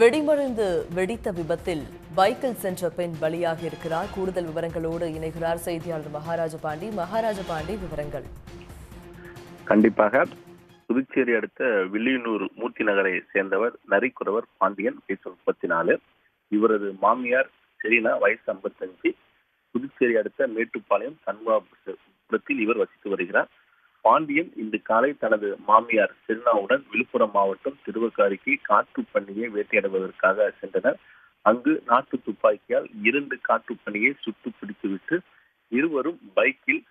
வெடிமருந்து வெடித்த விபத்தில் பைக்கில் சென்ற பெண் பலியாக இருக்கிறார். கூடுதல் விவரங்களோடு இணைகிறார் செய்தியாளர் மகாராஜ பாண்டி. மகாராஜ பாண்டி விவரங்கள். கண்டிப்பாக புதுச்சேரி அடுத்த வில்லியனூர் மூர்த்தி நகரை சேர்ந்தவர் நரிக்குறவர் பாண்டியன் வயசு முப்பத்தி நாலு இவரது மாமியார் செரீனா வயசு ஐம்பத்தஞ்சு. புதுச்சேரி அடுத்த மேட்டுப்பாளையம் சண்முகபுரத்தில் இவர் வசித்து வருகிறார். பாண்டியன் இன்று காலை தனது மாமியார் சென்னாவுடன் விழுப்புரம் மாவட்டம் திருவக்காரிக்கு காற்று பன்னியை வேட்டையாடுவதற்காக சென்றனர். அங்கு நாட்டு துப்பாக்கியால் இரண்டு காற்று பணியை சுட்டு பிடித்துவிட்டு இருவரும் பைக்கில்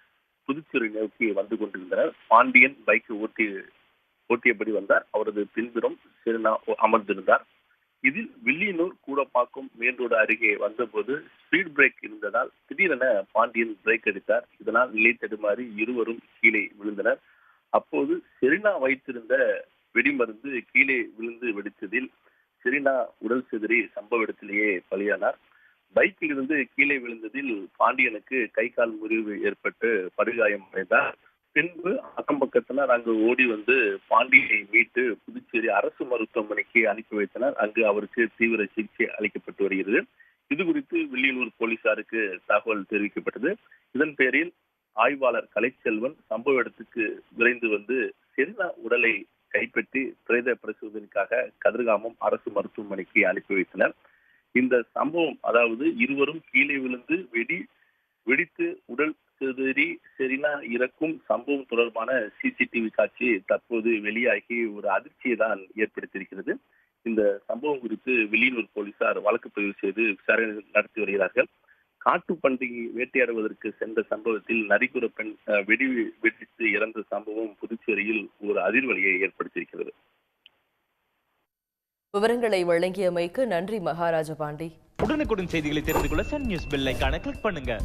புதுச்சேரி நோக்கி வந்து கொண்டிருந்தனர். பாண்டியன் பைக்கை ஓட்டி ஓட்டியபடி வந்தார். அவரது பின்புறம் சிறுனா அமர்ந்திருந்தார். இதில் வில்லியனூர் கூடப்பாக்கம் மெயின் அருகே வந்தபோது ஸ்பீட் பிரேக் இருந்ததால் திடீரென பாண்டியன் பிரேக் அடித்தார். இதனால் நிலை தடுமாறி இருவரும் கீழே விழுந்தனர். அப்போது செரினா வைத்திருந்த வெடிமருந்து கீழே விழுந்து வெடித்ததில் செரினா உடல் சிதறி சம்பவ இடத்திலேயே பலியானார். பைக்கில் இருந்து கீழே விழுந்ததில் பாண்டியனுக்கு கை கால் முறிவு ஏற்பட்டு படுகாயம் அடைந்தார். பின்பு அக்கம் பக்கத்தினர் அங்கு ஓடி வந்து பாண்டியனை மீட்டு புதுச்சேரி அரசு மருத்துவமனைக்கு அனுப்பி வைத்தனர். அங்கு அவருக்கு தீவிர சிகிச்சை அளிக்கப்பட்டு வருகிறது. இது குறித்து வில்லியனூர் போலீசாருக்கு தகவல் தெரிவிக்கப்பட்டது. இதன் பேரில் ஆய்வாளர் கலைச்செல்வன் சம்பவ இடத்துக்கு விரைந்து வந்து செரினா உடலை கைப்பற்றி பிரேத பரிசோதனைக்காக கதிர்காமம் அரசு மருத்துவமனைக்கு அனுப்பி வைத்தனர். இந்த சம்பவம் அதாவது இருவரும் கீழே விழுந்து வெடி வெடித்து உடல் சிதறி செரினா இறக்கும் சம்பவம் தொடர்பான சிசிடிவி காட்சி தற்போது வெளியாகி ஒரு அதிர்ச்சியை தான் ஏற்படுத்தியிருக்கிறது. இந்த சம்பவம் குறித்து வில்லியனூர் போலீசார் வழக்கு பதிவு செய்து விசாரணை நடத்தி வருகிறார்கள். காட்டு பண்டிகை வேட்டையாடுவதற்கு சென்ற சம்பவத்தில் நரிக்குற பெண் வெடி வெடித்து இறந்த சம்பவம் புதுச்சேரியில் ஒரு அதிர்வலியை ஏற்படுத்தியிருக்கிறது. விவரங்களை வழங்கியமைக்கு நன்றி மகாராஜ பாண்டி. உடனுக்குடன் செய்திகளை தெரிந்து கொள்ள சன் நியூஸ் பெல் ஐகானை கிளிக் பண்ணுங்க.